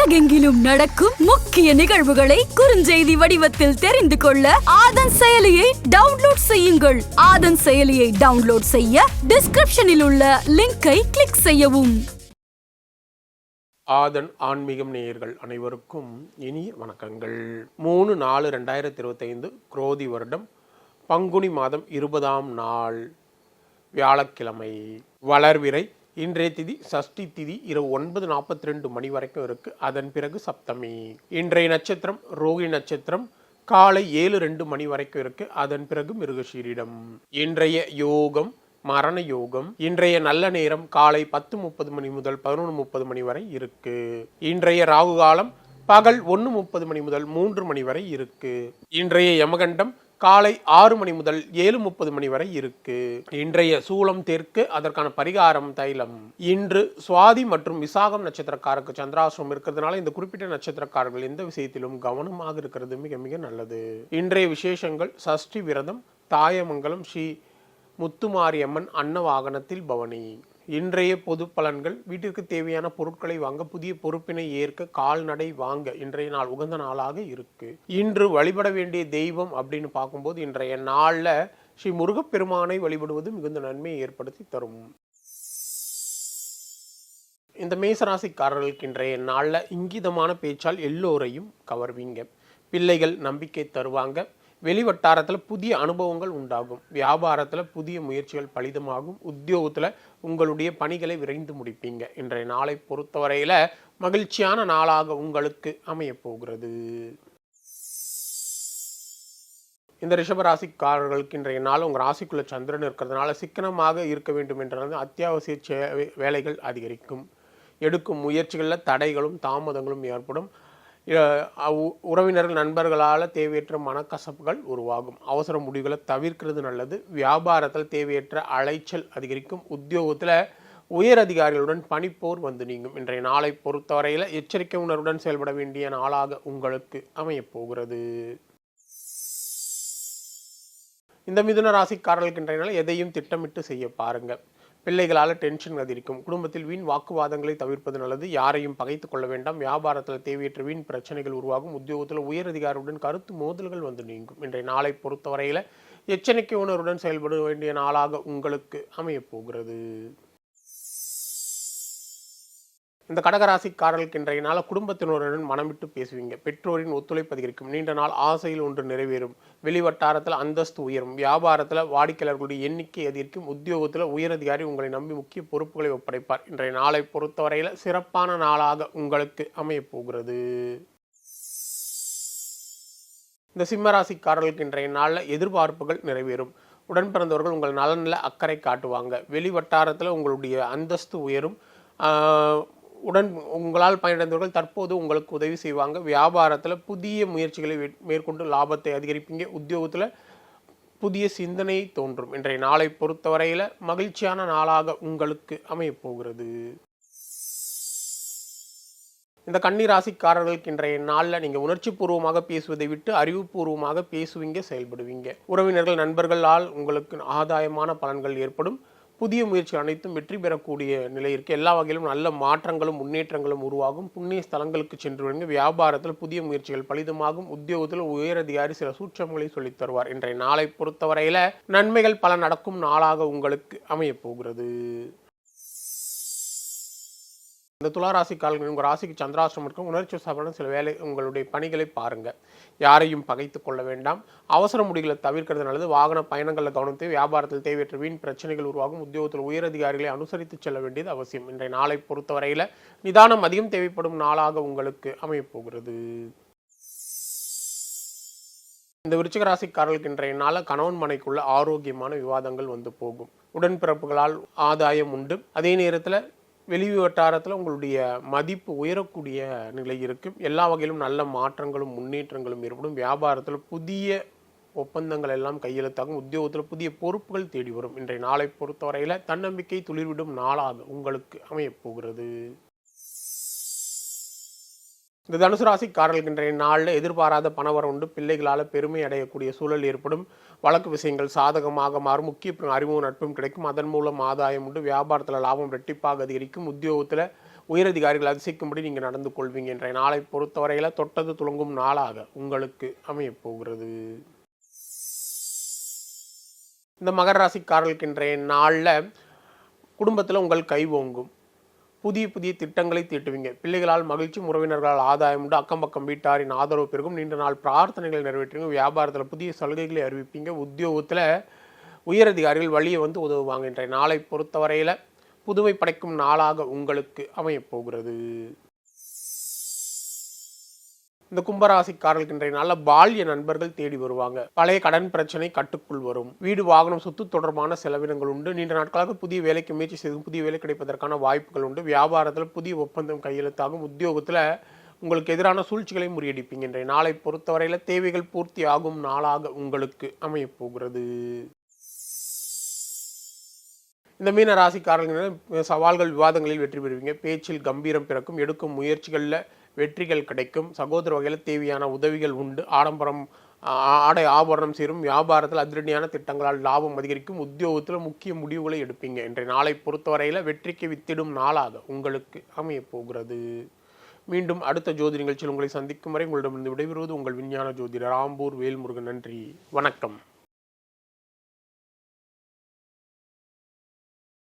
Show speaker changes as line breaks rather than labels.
உலகெங்கிலும் நடக்கும் முக்கிய நிகழ்வுகளை குறுஞ்செய்தி வடிவத்தில் தெரிந்து கொள்ள ஆதன் செயலியை டவுன்லோட் செய்யுங்கள். ஆதன் செயலியை டவுன்லோட் செய்ய டிஸ்கிரிப்ஷனில் உள்ள லிங்கை கிளிக் செய்யவும்.
ஆதன் ஆன்மீகம் நேயர்கள் அனைவருக்கும் இனிய வணக்கங்கள். மூணு நாலு ரெண்டாயிரத்தி இருபத்தைந்து குரோதி வருடம் பங்குனி மாதம் இருபதாம் நாள் வியாழக்கிழமை. வளர்விரை இன்றைய திதி சஷ்டி திதி இரவு ஒன்பது நாற்பத்தி ரெண்டு மணி வரைக்கும் இருக்கு. அதன் பிறகு சப்தமி. இன்றைய நட்சத்திரம் ரோகிணி நட்சத்திரம் காலை ஏழு ரெண்டு மணி வரைக்கும் இருக்கு. அதன் பிறகு மிருகஷீரிடம் இன்றைய யோகம் மரண யோகம். இன்றைய நல்ல நேரம் காலை பத்து முப்பது மணி முதல் பதினொன்று முப்பது மணி வரை இருக்கு. இன்றைய ராகு காலம் பகல் ஒன்று முப்பது மணி முதல் மூன்று மணி வரை இருக்கு. இன்றைய யமகண்டம் காலை ஆறு மணி முதல் ஏழு முப்பது மணி வரை இருக்கு. இன்றைய சூலம் தெற்கு அதற்கான பரிகாரம் தைலம். இன்று சுவாதி மற்றும் விசாகம் நட்சத்திரக்காரருக்கு சந்திராசிரம் இருக்கிறதுனால இந்த குறிப்பிட்ட நட்சத்திரக்காரர்கள் எந்த விஷயத்திலும் கவனமாக இருக்கிறது மிக மிக நல்லது. இன்றைய விசேஷங்கள் சஷ்டி விரதம் தாயமங்கலம் ஸ்ரீ முத்துமாரியம்மன் அன்ன வாகனத்தில் பவனி. இன்றைய பொது பலன்கள் வீட்டிற்கு தேவையான பொருட்களை வாங்க புதிய பொறுப்பினை ஏற்க கால்நடை வாங்க இன்றைய நாள் உகந்த நாளாக இருக்கு. இன்று வழிபட வேண்டிய தெய்வம் அப்படின்னு பார்க்கும்போது இன்றைய நாளில் ஸ்ரீ முருகப்பெருமானை வழிபடுவது மிகுந்த நன்மையை ஏற்படுத்தி தரும். இந்த மேசராசிக்காரர்களுக்கு இன்றைய நாளில் இங்கிதமான பேச்சால் எல்லோரையும் கவர்வீங்க. பிள்ளைகள் நம்பிக்கை தருவாங்க. வெளி வட்டாரத்தில் புதிய அனுபவங்கள் உண்டாகும். வியாபாரத்தில் புதிய முயற்சிகள் பலிதமாகும். உத்தியோகத்தில் உங்களுடைய பணிகளை விரைந்து முடிப்பீங்க. இன்றைய நாளை பொறுத்தவரையில் மகிழ்ச்சியான நாளாக உங்களுக்கு அமையப் போகிறது. இந்த ரிஷபராசிக்காரர்களுக்கு இன்றைய நாள் உங்கள் ராசிக்குள்ள சந்திரன் இருக்கிறதுனால சிக்கனமாக இருக்க வேண்டும் என்றது அத்தியாவசிய சே- வேலைகள் அதிகரிக்கும். எடுக்கும் முயற்சிகளில் தடைகளும் தாமதங்களும் ஏற்படும். உறவினர்கள் நண்பர்களால் தேவையற்ற மனக்கசப்புகள் உருவாகும். அவசர முடிவுகளை தவிர்க்கிறது நல்லது. வியாபாரத்தில் தேவையற்ற அலைச்சல் அதிகரிக்கும். உத்தியோகத்தில் உயர் அதிகாரிகளுடன் பணிப்போர் வந்து நீங்கும். இன்றைய நாளை பொறுத்தவரையில் எச்சரிக்கை உணர்வுடன் செயல்பட வேண்டிய நாளாக உங்களுக்கு அமையப் போகிறது. இந்த மிதுன ராசிக்காரர்களுக்கு இன்றைய நாள் எதையும் திட்டமிட்டு செய்ய பாருங்கள். பிள்ளைகளால் டென்ஷன் அதிகரிக்கும். குடும்பத்தில் வீண் வாக்குவாதங்களை தவிர்ப்பது நல்லது. யாரையும் பகைத்து கொள்ள வேண்டாம். வியாபாரத்தில் தேவையற்ற வீண் பிரச்சனைகள் உருவாகும். உத்தியோகத்தில் உயர் அதிகாரியுடன் கருத்து மோதல்கள் வந்து நீங்கும். இன்றைய நாளை பொறுத்தவரையில் எச்சரிக்கை உணர்வுடன் செயல்பட வேண்டிய நாளாக உங்களுக்கு அமையப் போகிறது. இந்த கடகராசிக்காரர்களுக்கு இன்றைய நாள் குடும்பத்தினருடன் மனமிட்டு பேசுவீங்க. பெற்றோரின் ஒத்துழைப்பு அதிகரிக்கும். நீண்ட நாள் ஆசையில் ஒன்று நிறைவேறும். வெளிவட்டாரத்தில் அந்தஸ்து உயரும். வியாபாரத்தில் வாடிக்கையாளர்களுடைய எண்ணிக்கை அதிகரிக்கும். உத்தியோகத்தில் உயரதிகாரி உங்களை நம்பி முக்கிய பொறுப்புகளை ஒப்படைப்பார். இன்றைய நாளை பொறுத்தவரையில் சிறப்பான நாளாக உங்களுக்கு அமையப்போகிறது இந்த சிம்மராசிக்காரர்களுக்கு இன்றைய நாளில் எதிர்பார்ப்புகள் நிறைவேறும். உடன் பிறந்தவர்கள் உங்கள் நலனில் அக்கறை காட்டுவாங்க. வெளி வட்டாரத்தில் உங்களுடைய அந்தஸ்து உயரும். உடன் உங்களால் பயனடைந்தவர்கள் தற்போது உங்களுக்கு உதவி செய்வாங்க. வியாபாரத்தில் புதிய முயற்சிகளை மேற்கொண்டு லாபத்தை அதிகரிப்பீங்க. உத்தியோகத்தில் புதிய சிந்தனை தோன்றும். இன்றைய நாளை பொறுத்தவரையில் மகிழ்ச்சியான நாளாக உங்களுக்கு அமையப்போகிறது. இந்த கன்னிராசிக்காரர்களுக்கு இன்றைய நாளில் நீங்கள் உணர்ச்சி பூர்வமாக பேசுவதை விட்டு அறிவுபூர்வமாக பேசுவீங்க செயல்படுவீங்க. உறவினர்கள் நண்பர்களால் உங்களுக்கு ஆதாயமான பலன்கள் ஏற்படும். புதிய முயற்சிகள் அனைத்தும் வெற்றி பெறக்கூடிய நிலை இருக்குது எல்லா வகையிலும் நல்ல மாற்றங்களும் முன்னேற்றங்களும் உருவாகும். புண்ணிய ஸ்தலங்களுக்கு சென்று வருங்க வியாபாரத்தில் புதிய முயற்சிகள் பலிதமாகும். உத்தியோகத்தில் உயரதிகாரி சில சூட்சங்களை சொல்லித் தருவார். இன்றைய நாளை பொறுத்தவரையில் நன்மைகள் பல நடக்கும் நாளாக உங்களுக்கு அமையப் இந்த துளாராசி துளாராசிக்காரர்கள் உங்கள் ராசிக்கு சந்திராசிரமம் இருக்கும். உணர்ச்சி வசப்படும் சில வேலை உங்களுடைய பணிகளை பாருங்கள் யாரையும் பகைத்து கொள்ள வேண்டாம். அவசர முடிகளை தவிர்க்கிறது நல்லது. வாகன பயணங்களில் கவனத்தை வியாபாரத்தில் தேவையற்ற வீண் பிரச்சனைகள் உருவாகும். உத்தியோகத்தில் உயரதிகாரிகளை அனுசரித்து செல்ல வேண்டியது அவசியம். இன்றைய நாளை பொறுத்தவரையில் நிதானம் அதிகம் தேவைப்படும் நாளாக உங்களுக்கு அமையப்போகிறது. இந்த விருச்சிக ராசிக்காரர்களுக்கு இன்றைய நாள கணவன் மனைக்குள்ள ஆரோக்கியமான விவாதங்கள் வந்து போகும். உடன்பிறப்புகளால் ஆதாயம் உண்டு. அதே நேரத்தில் வெளி வட்டாரத்தில் உங்களுடைய மதிப்பு உயரக்கூடிய நிலை இருக்கும் எல்லா வகையிலும் நல்ல மாற்றங்களும் முன்னேற்றங்களும் ஏற்படும். வியாபாரத்தில் புதிய ஒப்பந்தங்கள் எல்லாம் கையெழுத்தாகும். உத்தியோகத்தில் புதிய பொறுப்புகள் தேடி வரும். இன்றைய நாளை பொறுத்தவரையில் தன்னம்பிக்கை துளிர்விடும் நாளாக உங்களுக்கு அமையப் போகிறது. இந்த தனுசு ராசிக்காரர்களுக்கு இன்றைய நாளில் எதிர்பாராத பணவரம் உண்டு. பிள்ளைகளால் பெருமை அடையக்கூடிய சூழல் ஏற்படும். வழக்கு விஷயங்கள் சாதகமாக மாறும் முக்கிய அறிமுக நட்பும் கிடைக்கும். அதன் மூலம் ஆதாயம் உண்டு. வியாபாரத்தில் லாபம் ரெட்டிப்பாக அதிகரிக்கும். உத்தியோகத்தில் உயரதிகாரிகள் அதிசயிக்கும்படி நீங்கள் நடந்து கொள்வீங்க என்ற நாளை பொறுத்தவரையில் தொட்டது துளங்கும் நாளாக உங்களுக்கு அமையப் போகிறது இந்த மகர ராசிக்காரர்களுக்கு இன்றைய நாளில் குடும்பத்தில் உங்கள் கை ஓங்கும். புதிய புதிய திட்டங்களை தீட்டுவீங்க. பிள்ளைகளால் மகிழ்ச்சி உறவினர்களால் ஆதாயம் உண்டு. அக்கம் பக்கம் வீட்டாரின் ஆதரவு பெருகும். நீண்ட நாள் பிரார்த்தனைகளை நிறைவேற்றுவீங்க. வியாபாரத்தில் புதிய சலுகைகளை அறிவிப்பீங்க. உத்தியோகத்தில் உயரதிகாரிகள் வழியை வந்து உதவுவாங்க இன்றைய நாளை பொறுத்தவரையில் புதுமை படைக்கும் நாளாக உங்களுக்கு அமையப் போகிறது. இந்த கும்பராசிக்காரர்களுக்கு இன்றைய நல்ல பால்ய நண்பர்கள் தேடி வருவாங்க. பழைய கடன் பிரச்சனை கட்டுக்குள் வரும். வீடு வாகனம் சொத்து தொடர்பான செலவினங்கள் உண்டு. நீண்ட நாட்களாக புதிய வேலைக்கு முயற்சி செய்து புதிய வேலை கிடைப்பதற்கான வாய்ப்புகள் உண்டு. வியாபாரத்தில் புதிய ஒப்பந்தம் கையெழுத்தாகும். உத்தியோகத்தில் உங்களுக்கு எதிரான சூழ்ச்சிகளை முறியடிப்பீங்க. இன்றைய நாளை பொறுத்தவரையில் தேவைகள் பூர்த்தி ஆகும் நாளாக உங்களுக்கு அமையப் போகிறது. இந்த மீன ராசிக்காரர்கள் சவால்கள் விவாதங்களில் வெற்றி பெறுவீங்க. பேச்சில் கம்பீரம் பிறக்கும். எடுக்கும் முயற்சிகளில் வெற்றிகள் கிடைக்கும். சகோதர வகையில் தேவையான உதவிகள் உண்டு. ஆடம்பரம் ஆடை ஆபரணம் சேரும். வியாபாரத்தில் அதிரடியான திட்டங்களால் லாபம் அதிகரிக்கும். உத்தியோகத்தில் முக்கிய முடிவுகளை எடுப்பீங்க. இன்றைய நாளை பொறுத்தவரையில் வெற்றிக்கு வித்திடும் நாளாக உங்களுக்கு அமையப் போகிறது. மீண்டும் அடுத்த ஜோதி நிகழ்ச்சியில் உங்களை சந்திக்கும் வரை உங்களிடமிருந்து விடைபெறுவது உங்கள் விஞ்ஞான ஜோதிடர் ராம்பூர் வேல்முருகன். நன்றி. வணக்கம்.